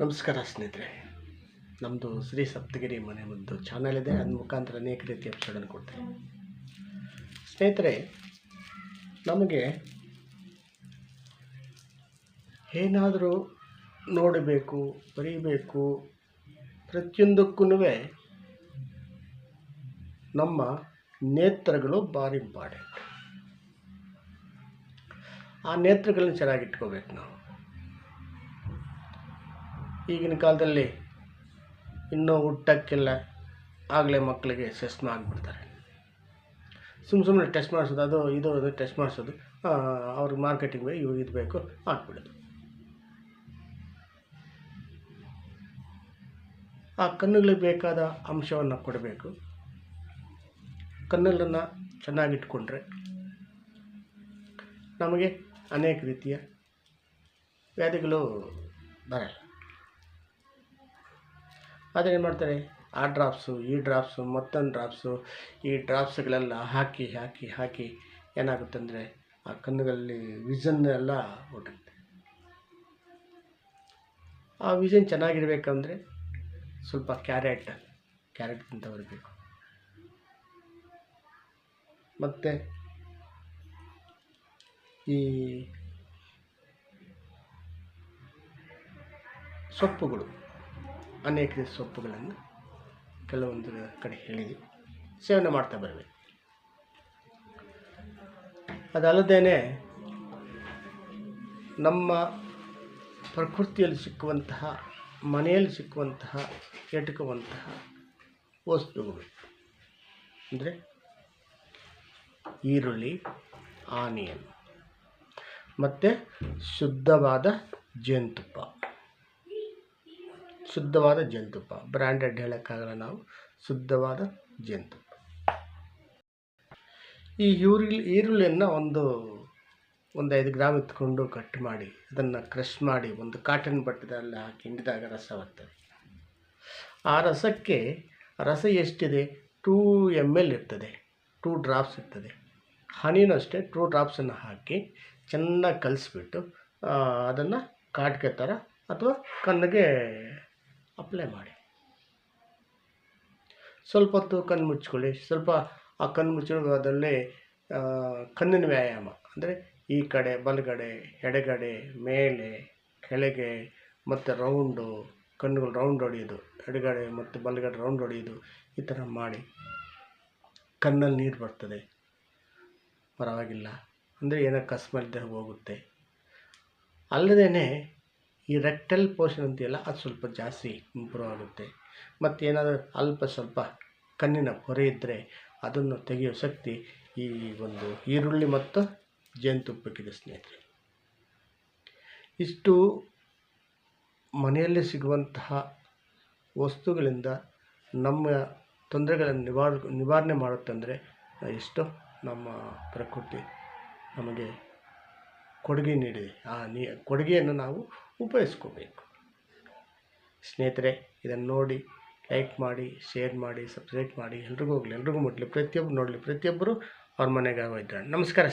ನಮಸ್ಕಾರ ಸ್ನೇಹಿತರೆ. ನಮ್ಮದು ಶ್ರೀ ಸಪ್ತಗಿರಿ ಮನೆ ಒಂದು ಚಾನಲ್ ಇದೆ. ಅದ್ರ ಮುಖಾಂತರ ಅನೇಕ ರೀತಿಯ ಎಪಿಸೋಡನ್ನು ಕೊಡ್ತೇವೆ ಸ್ನೇಹಿತರೆ, ನಮಗೆ ಏನಾದರೂ ನೋಡಬೇಕು, ಬರೀಬೇಕು ಪ್ರತಿಯೊಂದಕ್ಕೂ ನಮ್ಮ ನೇತ್ರಗಳು ಭಾರಿ ಇಂಪಾರ್ಟೆಂಟ್ ಆ ನೇತ್ರಗಳನ್ನ ಚೆನ್ನಾಗಿಟ್ಕೋಬೇಕು ನಾವು. ಈಗಿನ ಕಾಲದಲ್ಲಿ ಇನ್ನೂ ಹುಟ್ಟಕ್ಕಿಲ್ಲ ಆಗಲೇ ಮಕ್ಕಳಿಗೆ ಸೆಸ್ಮ ಆಗಿಬಿಡ್ತಾರೆ ಸುಮ್ಮ ಸುಮ್ಮನೆ ಟೆಸ್ಟ್ ಮಾಡಿಸೋದು, ಅದು ಇದು, ಅದು ಟೆಸ್ಟ್ ಮಾಡಿಸೋದು. ಅವ್ರಿಗೆ ಮಾರ್ಕೆಟಿಂಗ್ ಇವ್ರಿಗೆ ಇದು ಬೇಕು ಹಾಕ್ಬಿಡೋದು ಆ ಕಣ್ಣುಗಳಿಗೆ ಬೇಕಾದ ಅಂಶವನ್ನು ಕೊಡಬೇಕು. ಕಣ್ಣುಗಳನ್ನು ಚೆನ್ನಾಗಿಟ್ಕೊಂಡ್ರೆ ನಮಗೆ ಅನೇಕ ರೀತಿಯ ವ್ಯಾಧಿಗಳು ಬರಲ್ಲ. ಆದರೆ ಏನು ಮಾಡ್ತಾರೆ? ಆ ಡ್ರಾಪ್ಸು ಈ ಡ್ರಾಪ್ಸು ಮತ್ತೊಂದು ಡ್ರಾಪ್ಸು ಈ ಡ್ರಾಪ್ಸ್ಗಳೆಲ್ಲ ಹಾಕಿ ಹಾಕಿ ಹಾಕಿ ಏನಾಗುತ್ತೆ ಅಂದರೆ ಆ ಕಣ್ಣುಗಳಲ್ಲಿ ವಿಷನ್ ಎಲ್ಲ ಹೊರಟುತ್ತೆ ಆ ವಿಷನ್ ಚೆನ್ನಾಗಿರ್ಬೇಕಂದ್ರೆ ಸ್ವಲ್ಪ ಕ್ಯಾರೆಟ್ ಕ್ಯಾರೆಟ್ ತಿಂತ ಬರಬೇಕು. ಮತ್ತು ಈ ಸೊಪ್ಪುಗಳು. ಅನೇಕ ಸೊಪ್ಪುಗಳನ್ನು ಕೆಲವೊಂದು ಕಡೆ ಹೇಳಿದ್ವಿ. ಸೇವನೆ ಮಾಡ್ತಾ ಬರಬೇಕು ಅದಲ್ಲದೇ ನಮ್ಮ ಪ್ರಕೃತಿಯಲ್ಲಿ ಸಿಕ್ಕುವಂತಹ, ಮನೆಯಲ್ಲಿ ಸಿಕ್ಕುವಂತಹ, ಎಟುಕುವಂತಹ ವಸ್ತುಗಳು. ಅಂದರೆ ಈರುಳ್ಳಿ, ಆನಿಯನ್. ಮತ್ತು ಶುದ್ಧವಾದ ಜೇನುತುಪ್ಪ. ಶುದ್ಧವಾದ ಜೇನುತುಪ್ಪ ಬ್ರ್ಯಾಂಡೆಡ್ ಹೇಳೋಕ್ಕಾಗಲ್ಲ ನಾವು. ಶುದ್ಧವಾದ ಜೇನುತುಪ್ಪ ಈ ಈರುಳ್ಳಿ ಈರುಳ್ಳಿಯನ್ನು ಒಂದು ಒಂದು ಐದು ಗ್ರಾಮ್ ಎತ್ಕೊಂಡು ಕಟ್ ಮಾಡಿ, ಅದನ್ನು ಕ್ರಷ್ ಮಾಡಿ, ಒಂದು ಕಾಟನ್ ಬಟ್ಟೆದಲ್ಲಿ ಹಾಕಿ ಹಿಂಡಿದಾಗ ರಸ ಬರ್ತದೆ. ಆ ರಸಕ್ಕೆ ರಸ ಎಷ್ಟಿದೆ? ಟೂ ಎಂ ಎಲ್ ಇರ್ತದೆ. ಟೂ ಡ್ರಾಪ್ಸ್ ಇರ್ತದೆ. ಹನಿನೂ ಅಷ್ಟೇ ಟೂ ಡ್ರಾಪ್ಸನ್ನು ಹಾಕಿ ಚೆನ್ನಾಗಿ ಕಲಿಸ್ಬಿಟ್ಟು ಅದನ್ನು ಕಾಟ್ಗೆ ಥರ ಅಥವಾ ಕಣ್ಣಿಗೆ ಅಪ್ಲೈ ಮಾಡಿ. ಸ್ವಲ್ಪ ಹೊತ್ತು ಕಣ್ಣು ಮುಚ್ಕೊಳ್ಳಿ ಸ್ವಲ್ಪ ಆ ಕಣ್ಣು ಮುಚ್ಚಳದಲ್ಲಿ ಕಣ್ಣಿನ ವ್ಯಾಯಾಮ. ಅಂದರೆ ಈ ಕಡೆ ಬಲಗಡೆ, ಎಡಗಡೆ, ಮೇಲೆ, ಕೆಳಗೆ, ಮತ್ತು ರೌಂಡು ಕಣ್ಣುಗಳು ರೌಂಡ್ ಹೊಡೆಯೋದು ಎಡಗಡೆ ಮತ್ತು ಬಲಗಡೆ ರೌಂಡ್ ಹೊಡೆಯೋದು ಈ ಥರ ಮಾಡಿ. ಕಣ್ಣಲ್ಲಿ ನೀರು ಬರ್ತದೆ. ಪರವಾಗಿಲ್ಲ. ಅಂದರೆ ಏನೋ ಕಸ್ಮಲ್ದೆ ಹೋಗುತ್ತೆ. ಅಲ್ಲದೇ ಈ ರೆಕ್ಟಲ್ ಪೋರ್ಷನ್ ಅಂತೀಯಲ್ಲ ಅದು ಸ್ವಲ್ಪ ಜಾಸ್ತಿ ಇಂಪ್ರೂವ್ ಆಗುತ್ತೆ. ಮತ್ತು ಏನಾದರೂ ಅಲ್ಪ ಸ್ವಲ್ಪ ಕಣ್ಣಿನ ಪೊರೆ ಇದ್ದರೆ ಅದನ್ನು ತೆಗೆಯೋ ಶಕ್ತಿ ಈ ಒಂದು ಈರುಳ್ಳಿ ಮತ್ತು ಜೇನುತುಪ್ಪಕ್ಕಿದೆ, ಸ್ನೇಹಿತರೆ. ಇಷ್ಟು ಮನೆಯಲ್ಲಿ ಸಿಗುವಂತಹ ವಸ್ತುಗಳಿಂದ ನಮ್ಮ ತೊಂದರೆಗಳನ್ನು ನಿವಾರ, ನಿವಾರಣೆ ಮಾಡುತ್ತಂದರೆ ಇಷ್ಟು ನಮ್ಮ ಪ್ರಕೃತಿ ನಮಗೆ ಕೊಡುಗೆ ನೀಡಿ, ಆ ನೀ, ಕೊಡುಗೆಯನ್ನು ನಾವು ಉಪಯೋಗಿಸ್ಕೋಬೇಕು. ಸ್ನೇಹಿತರೆ, ಇದನ್ನು ನೋಡಿ, ಲೈಕ್ ಮಾಡಿ, ಶೇರ್ ಮಾಡಿ, ಸಬ್ಸ್ಕ್ರೈಬ್ ಮಾಡಿ, ಎಲ್ರಿಗೂ ಹೋಗಲಿ, ಎಲ್ರಿಗೂ ಮುಟ್ಲಿ ಪ್ರತಿಯೊಬ್ಬರು ನೋಡಲಿ, ಪ್ರತಿಯೊಬ್ಬರು ಅವ್ರ ಮನೆಗೆ ಇದ್ದಾರೆ ನಮಸ್ಕಾರ.